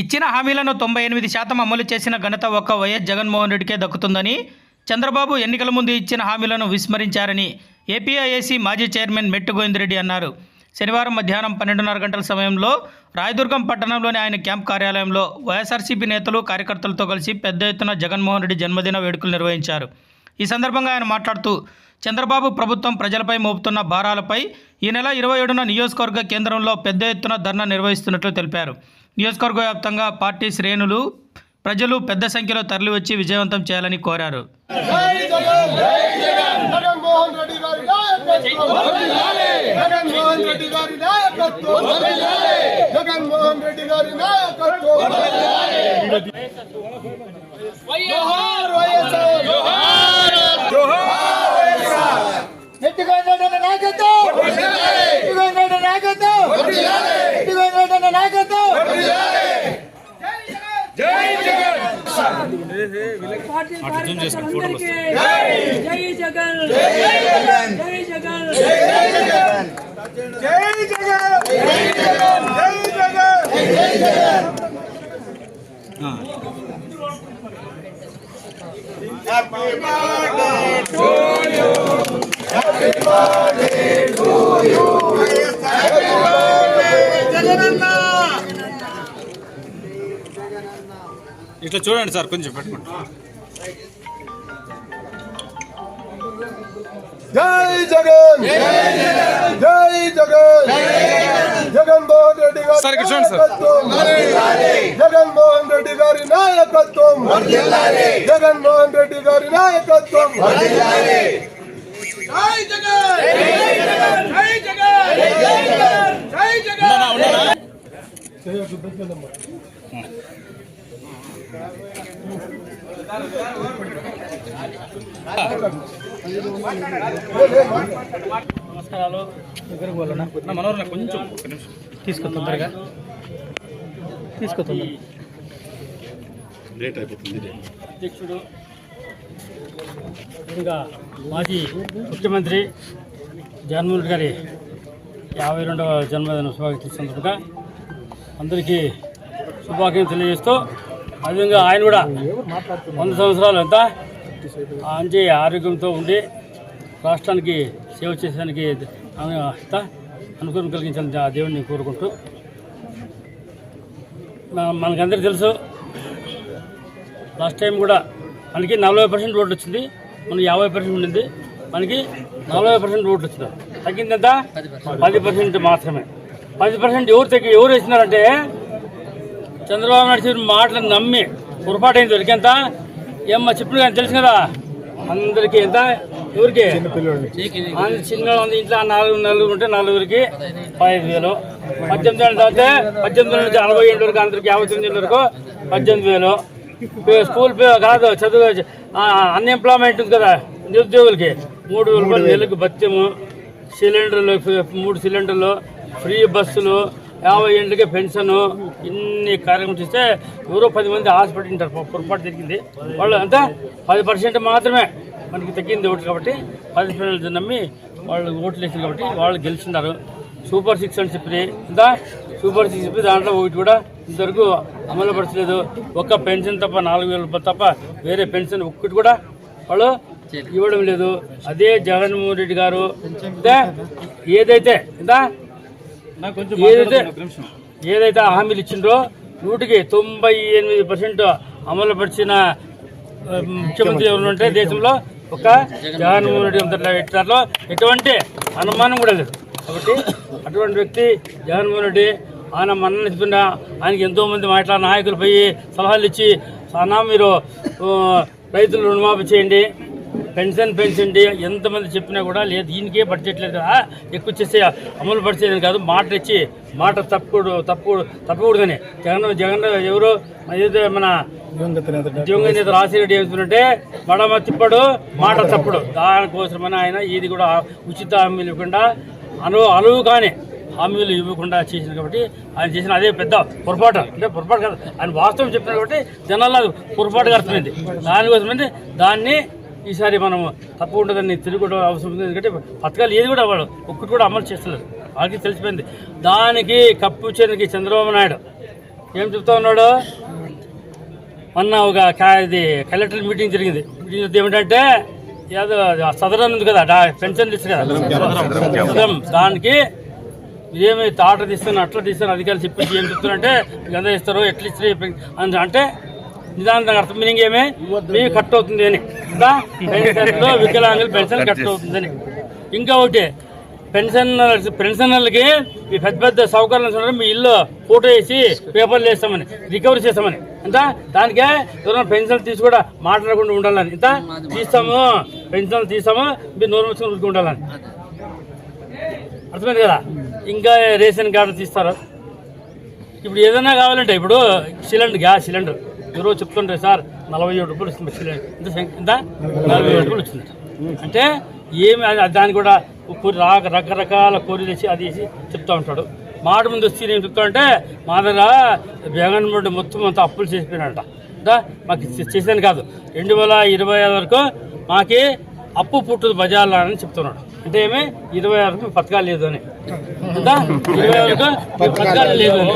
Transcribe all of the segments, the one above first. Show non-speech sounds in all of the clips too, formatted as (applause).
ఇచ్చిన హామీలను తొంభై ఎనిమిది శాతం అమలు చేసిన ఘనత ఒక్క వైఎస్ జగన్మోహన్ రెడ్డికే దక్కుతుందని చంద్రబాబు ఎన్నికల ముందు ఇచ్చిన హామీలను విస్మరించారని ఏపీఐఏసీ మాజీ చైర్మన్ మెట్టు గోవిందరెడ్డి అన్నారు. శనివారం మధ్యాహ్నం పన్నెండున్నర గంటల సమయంలో రాయదుర్గం పట్టణంలోని ఆయన క్యాంప్ కార్యాలయంలో వైఎస్ఆర్సీపీ నేతలు కార్యకర్తలతో కలిసి పెద్ద ఎత్తున జగన్మోహన్ రెడ్డి జన్మదిన వేడుకలు నిర్వహించారు. ఈ సందర్భంగా ఆయన మాట్లాడుతూ చంద్రబాబు ప్రభుత్వం ప్రజలపై మోపుతున్న భారాలపై ఈ నెల ఇరవై ఏడున నియోజకవర్గ కేంద్రంలో పెద్ద ఎత్తున ధర్నా నిర్వహిస్తున్నట్లు తెలిపారు. నియోజకవర్గ వ్యాప్తంగా పార్టీ శ్రేణులు ప్రజలు పెద్ద సంఖ్యలో తరలివచ్చి విజయవంతం చేయాలని కోరారు. జగన్మోహన్ రెడ్డి జై జగన్ జై జగన్ జై జగన్. జై జగన్. జై జగన్. జై జగన్. ఇట్లా చూడండి సార్ కొంచెం పెట్టుకోండి జై జగన్ జై జగన్ జగన్మోహన్ రెడ్డి గారి. నాయకత్వం. జగన్మోహన్ రెడ్డి గారి నాయకత్వం జగన్మోహన్ రెడ్డి గారి నాయకత్వం జై జగన్ జై జగన్ జై జగన్ జై జగన్ నమస్కారాలు. దగ్గరకు వెళ్ళనా నా మనోహర్ కొంచెం నిమిషం. తీసుకో తొందరగా. తీసుకో తొందరగా. లేట్ అయిపోతుంది అధ్యక్షుడు ఇంకా మాజీ ముఖ్యమంత్రి జగన్మోహన్ రెడ్డి గారి యాభై రెండవ జన్మదిన శుభాకాంక్షల సందర్భంగా అందరికీ శుభాకాంక్షలు తెలియజేస్తూ అదేవిధంగా ఆయన కూడా వంద సంవత్సరాలు ఎంత? మంచి ఆరోగ్యంతో ఉండి రాష్ట్రానికి సేవ చేసేదానికి అనుకూలం కలిగించాలని ఆ దేవుడిని కోరుకుంటూ మన- మనకందరికీ తెలుసు లాస్ట్ టైం కూడా మనకి నలభై పర్సెంట్ ఓట్లు వచ్చింది మనకి యాభై పర్సెంట్ ఉండింది మనకి నలభై పర్సెంట్ ఓట్లు వచ్చింది తగ్గింది ఎంత? పది పర్సెంట్ మాత్రమే. పది పర్సెంట్ ఎవరు తగ్గి ఎవరు వేసినారంటే చంద్రబాబు నాయుడు చెప్పిన మాటలు నమ్మి పొరపాటు అయింది ఎవరికి ఎంత? ఏమ్మా చెప్పిన కానీ తెలుసు కదా? అందరికీ ఎంత? ఎవరికి? చిన్న ఉంది ఇంట్లో నాలుగు నలుగురు ఉంటే నలుగురికి పదిహేను వేలు. పద్దెనిమిది ఏళ్ళు దాటితే పద్దెనిమిది నుంచి అరవై ఏడు వరకు అందరికి యాభై తొమ్మిది ఏళ్ళ వరకు పద్దెనిమిది వేలు. స్కూల్ పే కాదు చదువు అన్ఎంప్లాయ్మెంట్ ఉంది కదా నిరుద్యోగులకి మూడు వేల రూపాయలు నెలకు భత్యము సిలిండర్లు మూడు సిలిండర్లు ఫ్రీ బస్సులు యాభై ఏళ్ళకి పెన్షన్ ఇన్ని కార్యక్రమం చేస్తే ఎవరో పది మంది హాస్పిటల్ ఉంటారు పొరపాటు జరిగింది. వాళ్ళు అంతా పది పర్సెంట్ మాత్రమే మనకి తగ్గింది ఓట్లు కాబట్టి పది పిల్లలు నమ్మి వాళ్ళు ఓట్లు వేసింది కాబట్టి వాళ్ళు గెలిచినారు. సూపర్ సిక్స్ అని చెప్పి ఇంకా సూపర్ సిక్స్ చెప్పి దాంట్లో ఒకటి కూడా ఇంతవరకు అమలు పరచలేదు. ఒక్క పెన్షన్ తప్ప నాలుగు వేల రూపాయలు తప్ప వేరే పెన్షన్ ఒక్కటి కూడా వాళ్ళు ఇవ్వడం లేదు. అదే జగన్మోహన్ రెడ్డి గారు ఇందా ఏదైతే ఇందా ఏదైతే హామీలు ఇచ్చిండ్రో నూటికి తొంభై ఎనిమిది పర్సెంట్ అమలు పరిచిన ఆ, ముఖ్యమంత్రి ఎవరు ఉంటే దేశంలో ఒక జగన్మోహన్ రెడ్డి ఎట్లాలో ఎటువంటి అనుమానం కూడా లేదు. కాబట్టి అటువంటి వ్యక్తి జగన్మోహన్ రెడ్డి ఆయన మన్నన చెప్పిన ఆయనకి ఎంతో మంది మాట్లా నాయకులు పోయి సలహాలు ఇచ్చి అన్నా మీరు రైతులు రుణమాఫీ చేయండి పెన్షన్ పెంచండి ఎంతమంది చెప్పినా కూడా లేదు దీనికే బడ్జెట్ లేదు కదా. ఎక్కువ చేసే అమలు పరిచేది కాదు. మాట ఇచ్చి మాట తప్పకూడదు తప్పకూడదు తప్పకూడదని. జగన్ జగన్ ఎవరు? ఏదైతే మన దివంగత నేత రాసిరెడ్డి మడమ తిప్పడు మాట తప్పడు. దానికోసమని ఆయన ఇది కూడా ఉచిత హామీలు ఇవ్వకుండా అను అలువు కానీ హామీలు ఇవ్వకుండా చేసింది కాబట్టి ఆయన చేసిన అదే పెద్ద పొరపాటు. అంటే పొరపాటు కాదు. ఆయన వాస్తవం చెప్పిన కాబట్టి జనాల్లో పొరపాటుగా అర్థమైంది దానికోసమని దాన్ని ఈసారి మనం తప్పు ఉండదని తిరిగి కూడా అవసరం ఉంది. ఎందుకంటే పథకాలు ఏది కూడా వాళ్ళు ఒక్కటి కూడా అమలు చేస్తలేదు. వాళ్ళకి తెలిసిపోయింది. దానికి కప్పు చేయడానికి చంద్రబాబు నాయుడు ఏం చెప్తా ఉన్నాడు? మొన్న ఒక ఇది కలెక్టర్ మీటింగ్ జరిగింది. మీటింగ్ ఏమిటంటే ఏదో సదరన్ ఉంది కదా పెన్షన్ ఇస్తారు కదా. సదరం. దానికి ఏమి ఆర్డర్ తీస్తాను అట్లా తీస్తాను అధికారులు చెప్పేసి ఏం మీకు ఎంత ఇస్తారు ఎట్లా ఇస్తారు అని అంటే నిదానంగా అర్థం మీనింగ్ ఏమి మీకు కట్ అవుతుంది అని. వికలాంగులు పెన్షన్ కట్ అవుతుందని ఇంకా ఒకటి పెన్షన్ పెన్షనర్లకి మీ పెద్ద పెద్ద సౌకర్యాలు మీ ఇల్లు ఫోటో వేసి పేపర్లు వేస్తామని రికవరీ చేస్తామని. ఎంత దానికే ఎవరైనా పెన్షన్ తీసి కూడా మాట్లాడకుండా ఉండాలని. ఇంత? తీస్తాము. పెన్షన్ తీస్తాము. మీరు నోరు ఊరుకుంటూ ఉండాలని. అర్థమైంది కదా? ఇంకా రేషన్ కార్డు తీస్తారు? ఇప్పుడు ఏదైనా కావాలంటే ఇప్పుడు సిలిండర్ గ్యాస్ సిలిండర్. ఈరోజు చెప్తుంటే సార్ నలభై ఏడు రూపాయలు వస్తుంది సిలిండర్ ఎంత ఎంత నలభై ఏడు రూపాయలు వచ్చింది అంటే ఏమి అది- కూడా కూర రాక రకరకాల కోరి తెచ్చి అది వేసి చెప్తూ ఉంటాడు. మాట ముందు వచ్చి నేను చెప్తా అంటే మా దగ్గర జగన్మోహన్ మొత్తం అంతా అప్పులు చేసిపోయినాడంట. మాకు చే- కాదు. రెండు వేల ఇరవై ఐదు వరకు మాకి అప్పు పుట్టుదు బజార్లా అని చెప్తున్నాడు. అంటే ఏమి? ఇరవై మీకు పథకాలు లేదు అని? ఇరవై పథకాలు లేదు అని.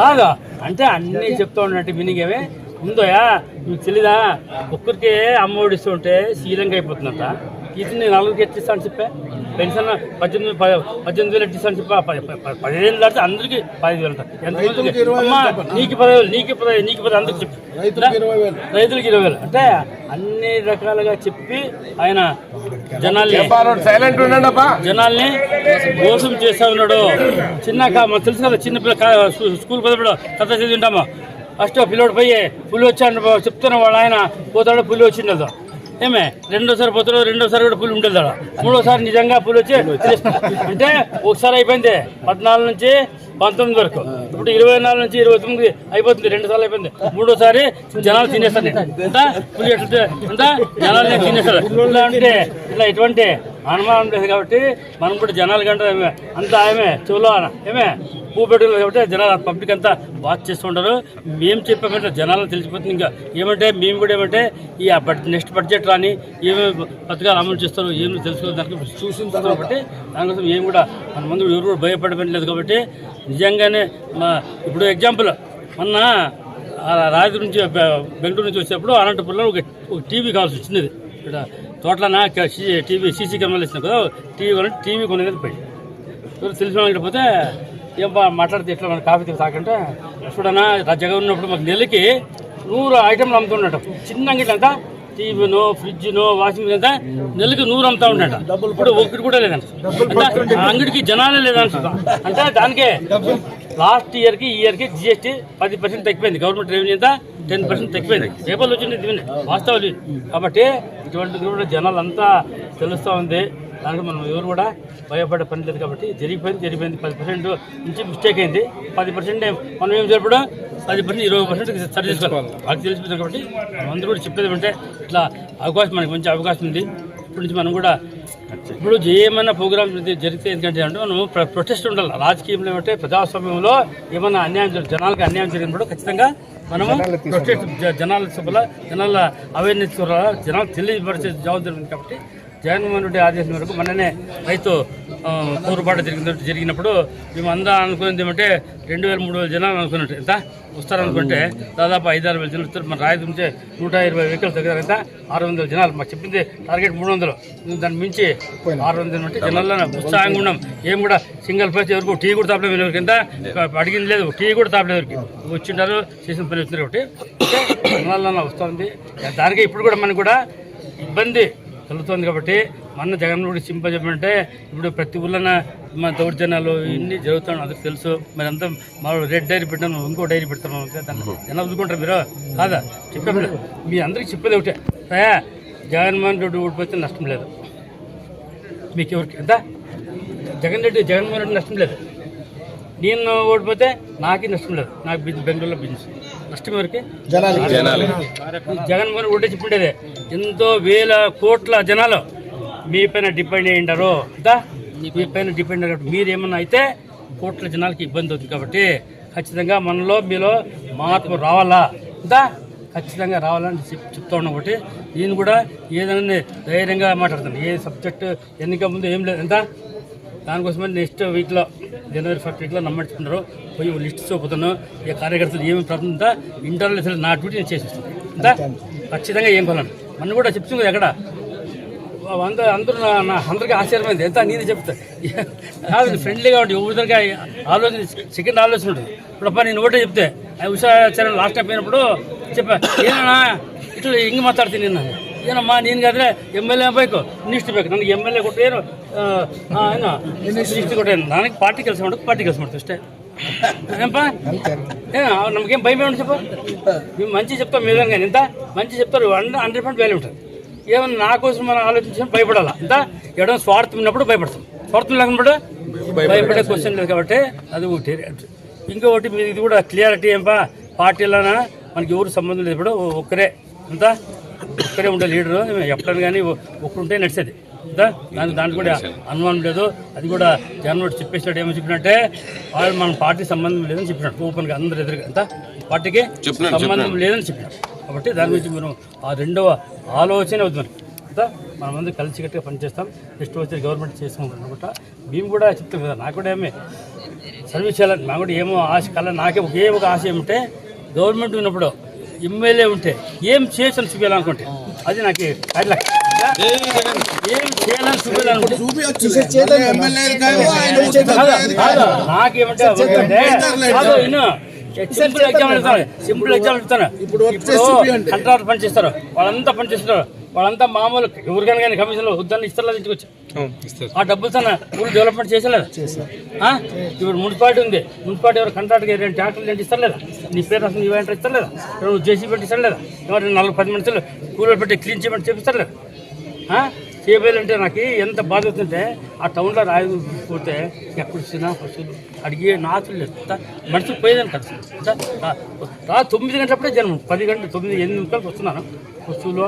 కాదా. అంటే అన్నీ చెప్తా ఉన్నట్టు మీనింగ్ ఏమే ఉందోయా? మీకు తెలీదా? ఒక్కరికి అమ్మ ఒడిస్తూ ఉంటే శ్రీలంక అయిపోతుందంట. ఇది నేను నలుగురికి ఎట్టిస్తాను చెప్పా? పెన్షన్ పద్దెనిమిది పద్దెనిమిది వేలు ఎట్టిస్తాను చెప్పా పదిహేను దాటితే అందరికి పదిహేను వేలు అమ్మా నీకు పదివేలు నీకు పదివేలు నీకు పది అందరికి చెప్పు. రైతులకు ఇరవై వేలు. అంటే అన్ని రకాలుగా చెప్పి ఆయన జనాల్ని సైలెంట్ జనాల్ని మోసం చేస్తా ఉన్నాడు. చిన్న కా- మనకు తెలుసు కదా చిన్న పిల్ల స్కూల్ పదపడు కథ చదివింటాము ఫస్ట్ పిల్లోడు పోయి పులి వచ్చాడు చెప్తున్న వాడు ఆయన పోతాడు పులి వచ్చిండదు ఏమే? రెండోసారి పోతాడు రెండోసారి కూడా పులి ఉండదు ఆడ. మూడోసారి నిజంగా పులి వచ్చి (laughs) అంటే ఒకసారి అయిపోయింది. పద్నాలుగు నుంచి పంతొమ్మిది వరకు. ఇప్పుడు ఇరవై నాలుగు నుంచి ఇరవై తొమ్మిది అయిపోతుంది. రెండు సార్లు అయిపోయింది. మూడోసారి జనాలు తినేస్తాను ఎంత పులి ఎట్లా జనాలు తినేస్తాడు ఇట్లా అంటే ఇట్లా ఎటువంటి అనుమానం లేదు కాబట్టి మనం కూడా జనాలు కంటే ఏమే అంతా ఆమె చెవులో ఏమే? పూ పెట్టుకోలేదు కాబట్టి జనాలు పబ్లిక్ అంతా వాచ్ చేస్తుంటారు మేము చెప్పామంటే జనాలు తెలిసిపోతుంది. ఇంకా ఏమంటే మేము కూడా ఏమంటే ఈ నెక్స్ట్ బడ్జెట్ రాని ఏమేమి పథకాలు అమలు చేస్తారు ఏమి తెలుసుకోవడానికి చూసిన కాబట్టి దానికోసం ఏం కూడా మన ముందు ఎవరు కూడా భయపడడం లేదు కాబట్టి నిజంగానే మా ఇప్పుడు ఎగ్జాంపుల్ మొన్న రాజు నుంచి బెంగళూరు నుంచి వచ్చేటప్పుడు అనంతపురంలో ఒక టీవీ కావాల్సి వచ్చింది. ఇక్కడ తోటలన? టీవీ సీసీ కెమెరాలు ఇచ్చినాం కదా టీవీ కొని టీవీ కొనేది పోయి. తెలిసిన వాళ్ళకి పోతే ఏం బా మాట్లాడితే ఎట్లా మన కాఫీ తాకంటే చూడనా జగన్ ఉన్నప్పుడు మాకు నెలకి నూరు ఐటమ్లు అమ్ముతున్నట్టు చిన్న అంగిట్లు అంతా టీవీనో ఫ్రిడ్జ్నో వాషింగ్ మిషన్ అంతా నెలకి నూరు అమ్ముతా ఉన్నట ఇప్పుడు ఒకటి కూడా లేదంట. అంగడికి జనాలే లేదంట. అంటే దానికే లాస్ట్ ఇయర్కి ఈ ఇయర్కి జిఎస్టీ పది పర్సెంట్ తగ్గిపోయింది. గవర్నమెంట్ రెవెన్యూ అంతా టెన్ పర్సెంట్ తగ్గిపోయింది. పేపర్లు వచ్చింది వాస్తవాలు. కాబట్టి ఇటువంటిది కూడా జనాలంతా తెలుస్తూ ఉంది. దానికి మనం ఎవరు కూడా భయపడే పని లేదు కాబట్టి జరిగిపోయింది జరిగిపోయింది. పది పర్సెంట్ నుంచి మిస్టేక్ అయింది. పది పర్సెంట్ మనం ఏం జరపడం? పది పర్సెంట్ ఇరవై పర్సెంట్ సరి చేసుకోవాలి. వాళ్ళకి తెలిసిపోయింది కాబట్టి అందరూ కూడా చెప్పేది అంటే ఇట్లా అవకాశం మనకి మంచి అవకాశం ఉంది. ఇప్పటి నుంచి మనం కూడా ఇప్పుడు ఏమైనా ప్రోగ్రామ్ జరిగితే ఎందుకంటే అంటే మనం ప్ర- ప్రొటెస్ట్ ఉండాలి. రాజకీయంలో ఏమంటే ప్రజాస్వామ్యంలో ఏమైనా అన్యాయం జనాలకు అన్యాయం జరిగినప్పుడు ఖచ్చితంగా మనము ప్రొటెస్ట్ జనాల సభల జనాల అవేర్నెస్ జనాలు తెలియపరిచే జవాబుదారి ఉంది కాబట్టి జగన్మోహన్ రెడ్డి ఆదేశం మేరకు మొన్ననే రైతు ఆ, పోరుబాటు జరిగిన జరిగినప్పుడు మేము అందా అనుకునేది ఏమంటే రెండు వేల మూడు వేల జనాలు అనుకున్నట్టు ఎంత? వస్తారనుకుంటే దాదాపు ఐదారు వేల జనాలు వస్తారు. మన రాయదు ఉంటే నూట ఇరవై వెహికల్స్ దగ్గర ఎంత? ఆరు వందల జనాలు. మాకు చెప్పింది టార్గెట్ మూడు వందలు. దాన్ని మించి ఆరు వందలు అంటే జనాల్లో ఉత్సాహంగా ఉన్నాం. ఏం కూడా సింగిల్ ప్లేస్ ఎవరికి టీ కూడా తాపలేదు ఎవరికి. ఎంత? అడిగింది లేదు. టీ కూడా తాపలేదు ఎవరికి. వచ్చింటారు చేసిన పని వచ్చినారు కాబట్టి. జనాల్లో వస్తుంది. దానికి ఇప్పుడు కూడా మనకు కూడా ఇబ్బంది కలుగుతుంది కాబట్టి మన జగన్ కూడా సింపల్ ఇప్పుడు ప్రతి ఊళ్ళన మన దౌర్జన్యాలు ఇన్ని జరుగుతున్నాయి. అందరికి తెలుసు. మరి అంతా మా రెడ్ డైరీ పెట్టాను ఇంకో డైరీ పెడతాను ఎలా చూసుకుంటారు మీరు. కాదా? చెప్పాము మీ అందరికి చెప్పేది ఒకటే. అయ్యా జగన్మోహన్ రెడ్డి ఓడిపోతే నష్టం లేదు. మీకు ఎవరికి ఎంత జగన్ రెడ్డి జగన్మోహన్ రెడ్డి నష్టం లేదు. నేను ఓడిపోతే నాకే నష్టం లేదు. నాకు బిజినెస్ బెంగళూరులో బిజినెస్. నష్టం ఎవరికి? జగన్మోహన్ రెడ్డి చెప్పుండేది ఎంతో వేల కోట్ల జనాలు మీ పైన డిపెండ్ అయి ఉంటారు అంతా మీ పైన. డిపెండ్ అయ్యారు. మీరు ఏమన్నా అయితే కోట్ల జనాలకి ఇబ్బంది అవుతుంది కాబట్టి ఖచ్చితంగా మనలో మీలో మార్పు రావాలా? అంతా ఖచ్చితంగా రావాలని చెప్ చెప్తా ఉన్నాం ఒకటి నేను కూడా ఏదైనా ధైర్యంగా మాట్లాడతాను. ఏ సబ్జెక్టు ఎన్నిక ముందు ఏం లేదు. ఎంత దానికోసమని నెక్స్ట్ వీక్లో జనవరి ఫస్ట్ వీక్లో నమ్మడుచుకున్నారు పోయి లిస్ట్ చూపుతాను. ఈ కార్యకర్తలు ఏమి ప్రాబ్లం ఉందా ఇంటర్లో అసలు నా డ్యూటీ నేను చేసేస్తాను. అంతా ఖచ్చితంగా ఏం కావాలని మన కూడా చెప్తుంది ఎక్కడ? అందరూ అందరూ నా నా అందరికీ ఆశ్చర్యమైంది. ఎంత? నేను చెప్తా. (laughs) కాదు ఫ్రెండ్లీగా ఉండి ఊరిగా ఆలోచన సెకండ్ ఆలోచన ఉంటుంది. ఇప్పుడు అప్ప నేను ఒకటే చెప్తే ఆ ఉషాచార్య లాస్ట్ టైం పోయినప్పుడు చెప్పా ఏనా ఇట్లా ఇంక మాట్లాడుతుంది నిన్న? ಏನಮ್ಮ ನೀನು ಆದ್ರೆ ಎಮ್ ಎಲ್ ಎ ಬೇಕು ಮಿನಿಸ್ಟ್ರಿ ಬೇಕು ನನಗೆ ಎಮ್ ಎಲ್ ಎ ಕೊಟ್ಟು ಏನು ಆ, ಆ, ಏನು ಮಿನಿಸ್ಟ್ರಿ ಕೊಟ್ಟೇನು ನನಗೆ ಪಾರ್ಟಿ ಕೆಲಸ ಮಾಡೋದು ಪಾರ್ಟಿ ಕೆಲಸ ಮಾಡ್ತೀವಿ ಅಷ್ಟೇ ಏನಪ್ಪ ಏನು నమ్మకేం భయం ఏమిటి చెప్పు మేము మంచి చెప్తాం మీ విధంగా ఎంత మంచి చెప్తారు హండ్రెడ్ హండ్రెడ్ పర్సెంట్ వాల్యూ ఉంటుంది ఏమన్నా నా కోసం మనం ఆలోచించిన భయపడాలా ఎంత ఎడో స్వార్థం ఉన్నప్పుడు భయపడతాం స్వార్థం లేకపోతే భయపడే క్వశ్చన్ లేదు కాబట్టి అది ఒకటి ఇంకొకటి మీరు ఇది కూడా క్లియారిటీ ఏంపా పార్టీలోనా మనకి ఎవరు సంబంధం లేదు ఇప్పుడు ఒక్కరే అంత ఒక్కరే ఉండే లీడరు ఎప్పుడైనా కానీ ఒక్కరుంటే నడిచేది దాని దాంట్లో కూడా అనుమానం లేదు. అది కూడా జగన్మోహన్ చెప్పేసినట్టు ఏమని చెప్పినట్టే వాళ్ళు మన పార్టీ సంబంధం లేదని చెప్పినట్టు ఓపెన్గా అందరు ఎదురుగా అంతా పార్టీకి సంబంధం లేదని చెప్పినారు. కాబట్టి దాని గురించి మనం ఆ రెండవ ఆలోచన మనకి అంతా మనం అందరూ కలిసికట్టుగా పనిచేస్తాం. నెక్స్ట్ వచ్చి గవర్నమెంట్ చేసుకుంటాం అనమాట మేము కూడా చెప్తాం కదా నాకు కూడా ఏమి సర్వీస్ చేయాలని నాకు కూడా ఏమో ఆశ కల నాకే ఒకే ఒక ఆశ ఏమంటే గవర్నమెంట్ ఉన్నప్పుడు ఎమ్మెల్యే ఉంటే ఏం చేసాను చూపించాలనుకుంటే అది నాకు అట్లా ఏం చేయాలని చూపించాలనుకుంటే నాకేమంటే. సింపుల్ ఎగ్జామ్ ఇస్తాను సింపుల్ ఎగ్జామ్ ఇస్తాను ఇప్పుడు కంట్రాక్టర్ పని చేస్తారు వాళ్ళంతా పని చేస్తారు వాళ్ళంతా మామూలు ఎవరికైనా కానీ కమిషన్లో వద్దని ఇస్తారు ఆ డబ్బులు తన ఊరు డెవలప్మెంట్ చేసలేదు? ఇప్పుడు మున్సిపాలిటీ ఉంది. మున్సిపాలిటీ ఎవరు కంట్రాక్ట్గా రెండు ట్రాక్టర్లు ఏంటి ఇస్తారు లేదా నీ పేరు అసలు నీ వెంట ఇస్తారు లేదా నువ్వు జేసీ పెట్టి ఇస్తారు లేదా ఎవరు నలుగు పది మనుషులు కూలర్ పెట్టి క్లీన్ చేయమని చెప్పిస్తారు లేదా ఆ? చేయాలంటే నాకు ఎంత బాధ అవుతుంటే ఆ టౌన్లో రాయి పోతే ఎప్పుడు వచ్చినా పశువులు అడిగే నాచులు లేదు. మనిషి పోయేదాన్ని కదా. రా తొమ్మిది గంటలప్పుడే జనం పది గంటలు తొమ్మిది ఎనిమిది నిమిషాలకు వస్తున్నాను పశువులు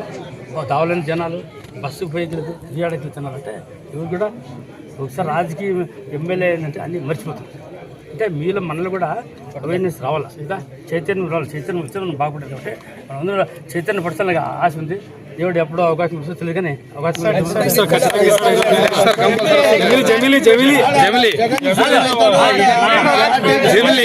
దావలేని జనాలు బస్సుకు పోయేది లేదు వెళ్తున్నారంటే ఇవి కూడా ఒకసారి రాజకీయ ఎమ్మెల్యే అంటే అన్నీ మర్చిపోతారు అంటే మీలో మనలో కూడా అవేర్నెస్ రావాలి? ఇంకా చైతన్యం రావాలి. చైతన్యం వస్తే మనం బాగుంటుంది కాబట్టి మనందరూ చైతన్య పడతానికి ఆశ ఉంది. దేవుడు ఎప్పుడో అవకాశం వస్తే తెలియదు కానీ అవకాశం జమిలి జమిలి జమిలి. జమిలి.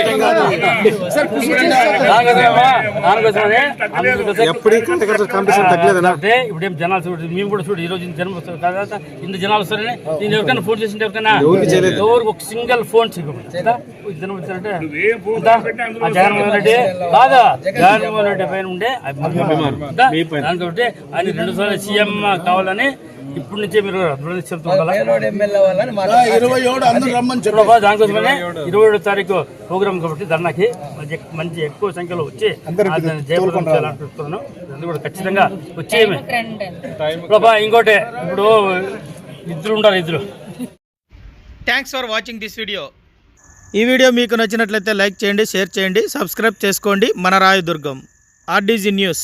ఇప్పుడు ఏం? జనాలు చూడు మేము కూడా చూడు ఈ రోజు ఇంత జనం వస్తారు. కదా ఇంత జనాలు వస్తారని నేను ఎవరికైనా ఫోన్ చేసింటే ఎవరికైనా ఎవరికి ఒక సింగిల్ ఫోన్ చేయకుండా జనం వచ్చారంటే జగన్మోహన్ రెడ్డి కాదా? జగన్మోహన్ రెడ్డి పైన ఉండే. అభిమానం. ఉందా? ఆయన రెండు సార్లు సీఎం కావాలని ఇప్పటి నుంచే మీరు దురదృష్టంతో ఉండాలా? ఇరవై ఏడు ఇరవై తారీఖు ప్రోగ్రామ్ కాబట్టి ధర్నాకి మంచి మంచి ఎక్కువ సంఖ్యలో వచ్చి జయప్రదం కూడా ఖచ్చితంగా వచ్చేయమే ప్రభా ఇంకోటి ఇప్పుడు ఇద్దరు ఉండాలి ఇద్దరు. Thanks for watching this video ఈ వీడియో మీకు నచ్చినట్లయితే లైక్ చేయండి షేర్ చేయండి సబ్స్క్రైబ్ చేసుకోండి. మన రాయదుర్గం ఆర్డీజీ న్యూస్.